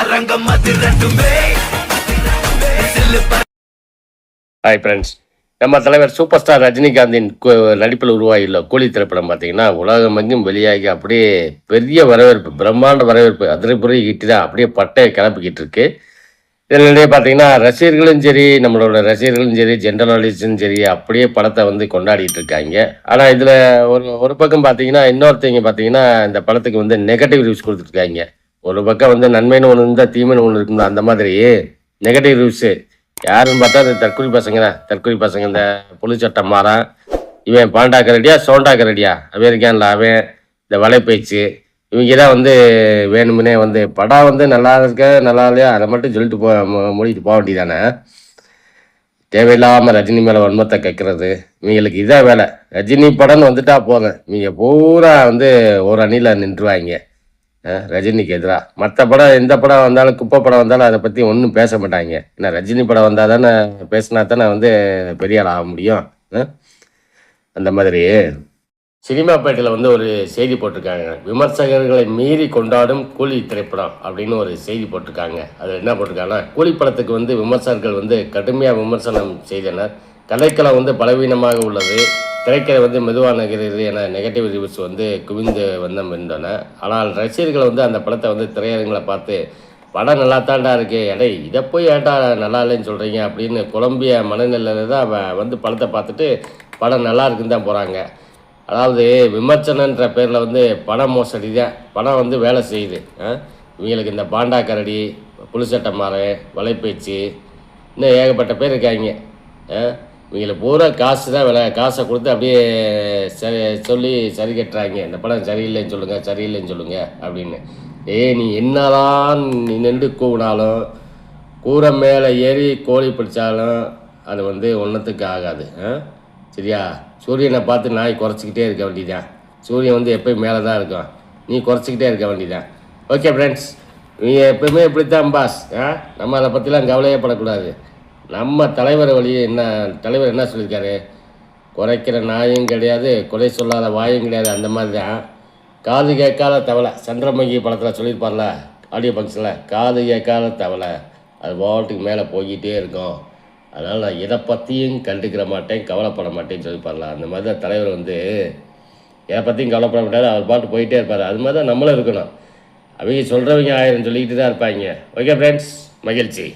அரங்கம் அது ரெண்டுமே. ஹாய் ஃப்ரெண்ட்ஸ் நம்ம தலைவர் சூப்பர் ஸ்டார் ரஜினிகாந்தின் நடிப்பில் உருவாகியுள்ள கூலி திரைப்படம் பார்த்தீங்கன்னா உலகமெங்கும் வெளியாகி அப்படியே பெரிய வரவேற்பு பிரம்மாண்ட வரவேற்பு அதிரைப்புறை கிட்டி தான் அப்படியே பட்டையை கிளப்பிக்கிட்டு இருக்கு. இதனிடையே பார்த்தீங்கன்னா ரசிகர்களும் சரி நம்மளோட ரசிகர்களும் சரி ஜென்ரல் நாலேஜும் சரி அப்படியே படத்தை வந்து கொண்டாடிட்டு இருக்காங்க. ஆனால் இதில் ஒரு ஒரு பக்கம் பார்த்தீங்கன்னா இன்னொருத்தவங்க பார்த்தீங்கன்னா இந்த படத்துக்கு வந்து நெகட்டிவ் ரிவ்யூஸ் கொடுத்துருக்காங்க ஒரு பக்கம் வந்து நன்மைன்னு ஒன்று இருந்தால் தீமைன்னு ஒன்று இருக்கும்ல அந்த மாதிரி. நெகட்டிவ் ரிவ்யூஸு யாருன்னு பார்த்தா இந்த தற்கொலை பசங்க தான். தற்கொலை பசங்க இந்த புளிச்சட்டம் மாறான் இவன் பாண்டாக்க ரெடியா சோண்டாக்க ரெடியா? அவன் அவன் இந்த வலைப்பேச்சு. இவங்க தான் வந்து வேணுமுனே வந்து படம் வந்து நல்லா இருக்க நல்லா இல்லையா? அதை மட்டும் சொல்லிட்டு போ மூடிட்டு போக வேண்டியதானே? தேவையில்லாமல் ரஜினி மேலே வன்மத்தை கேட்கறது இவங்களுக்கு இதான் வேலை. ரஜினி படம்னு வந்துட்டா போதும் இவங்க பூரா வந்து ஒரு அணியில் நின்றுவாங்க. ரஜினிக்கு எதிராக மற்ற படம் எந்த படம் வந்தாலும் குப்பை படம் வந்தாலும் அதை பற்றி ஒன்றும் பேச மாட்டாங்க. ஏன்னா ரஜினி படம் வந்தால் தானே பேசினா தானே வந்து பெரிய ஆள் ஆக முடியும். அந்த மாதிரி. சினிமா பேட்டில் வந்து ஒரு செய்தி போட்டிருக்காங்க. விமர்சகர்களை மீறி கொண்டாடும் கூலி திரைப்படம் அப்படின்னு ஒரு செய்தி போட்டிருக்காங்க. அதில் என்ன போட்டிருக்காங்கன்னா கூலி படத்துக்கு வந்து விமர்சகர்கள் வந்து கடுமையாக விமர்சனம் செய்தனர். கலைக்களம் வந்து பலவீனமாக உள்ளது. திரைக்கதை வந்து மெதுவாக நகருது என நெகட்டிவ் ரிவ்யூஸ் வந்து குவிந்து வந்தம் இருந்தன. ஆனால் ரசிகர்கள் வந்து அந்த படத்தை வந்து திரையரங்களை பார்த்து படம் நல்லா தாண்டா இருக்கு எடை இதை போய் ஏட்டா நல்லா இல்லைன்னு சொல்கிறீங்க அப்படின்னு குழம்பிய மனநிலையில் தான் வந்து படத்தை பார்த்துட்டு படம் நல்லா இருக்குன்னு தான் போகிறாங்க அதாவது விமர்சனன்ற பேரில் வந்து பணம் மோசடி தான். பணம் வந்து வேலை செய்யுது. ஆ? இவங்களுக்கு இந்த பாண்டா கரடி புளிச்சட்டை மாறு வலைப்பேச்சு இன்னும் ஏகப்பட்ட பேர் இருக்காங்க. ஆ? இவங்களுக்கு பூரா காசு தான் விலை காசை கொடுத்து அப்படியே சரி சொல்லி சரி கட்டுறாங்க. இந்த படம் சரியில்லைன்னு சொல்லுங்கள் சரியில்லைன்னு சொல்லுங்கள் அப்படின்னு. ஏய் நீ என்னதான் நீ நின்று கூவினாலும் கூரை மேலே ஏறி கோழி பிடிச்சாலும் அது வந்து ஒன்றத்துக்கு ஆகாது. ஆ? சரியா? சூரியனை பார்த்து நாய் குறைச்சிக்கிட்டே இருக்க வேண்டியதான் சூரியன் வந்து எப்பயும் மேலே தான் இருக்கும். நீ குறைச்சிக்கிட்டே இருக்க வேண்டியதான் ஓகே ஃப்ரெண்ட்ஸ் நீ இப்படி தான் பாஸ் ஆ? நம்ம அதை பற்றிலாம் கவலையே படக்கூடாது. நம்ம தலைவர் வழி என்ன தலைவர் என்ன சொல்லியிருக்காரு? குறைக்கிற நாயும் கிடையாது குறை சொல்லாத வாயும் கிடையாது அந்த மாதிரி தான் காது கேட்காத தவளை சந்திரமுகி படத்தில் சொல்லியிருப்பார்ல ஆடியோ ஃபங்க்ஷனில் காது கேட்காத தவளை அது வாட்டுக்கு மேலே போய்கிட்டே இருக்கும். அதனால் நான் எதை பற்றியும் கண்டுக்கிற மாட்டேன் கவலைப்பட மாட்டேன்னு சொல்லியிருப்பார்ல அந்த மாதிரி தான் தலைவர் வந்து எதை பற்றியும் கவலைப்பட மாட்டார் அவர் பாட்டு போயிட்டே இருப்பார். அது மாதிரி தான் நம்மளும் இருக்கணும். அவங்க சொல்கிறவங்க ஆயிரம் சொல்லிக்கிட்டு தான் இருப்பாங்க. ஓகே ஃப்ரெண்ட்ஸ் மகிழ்ச்சி.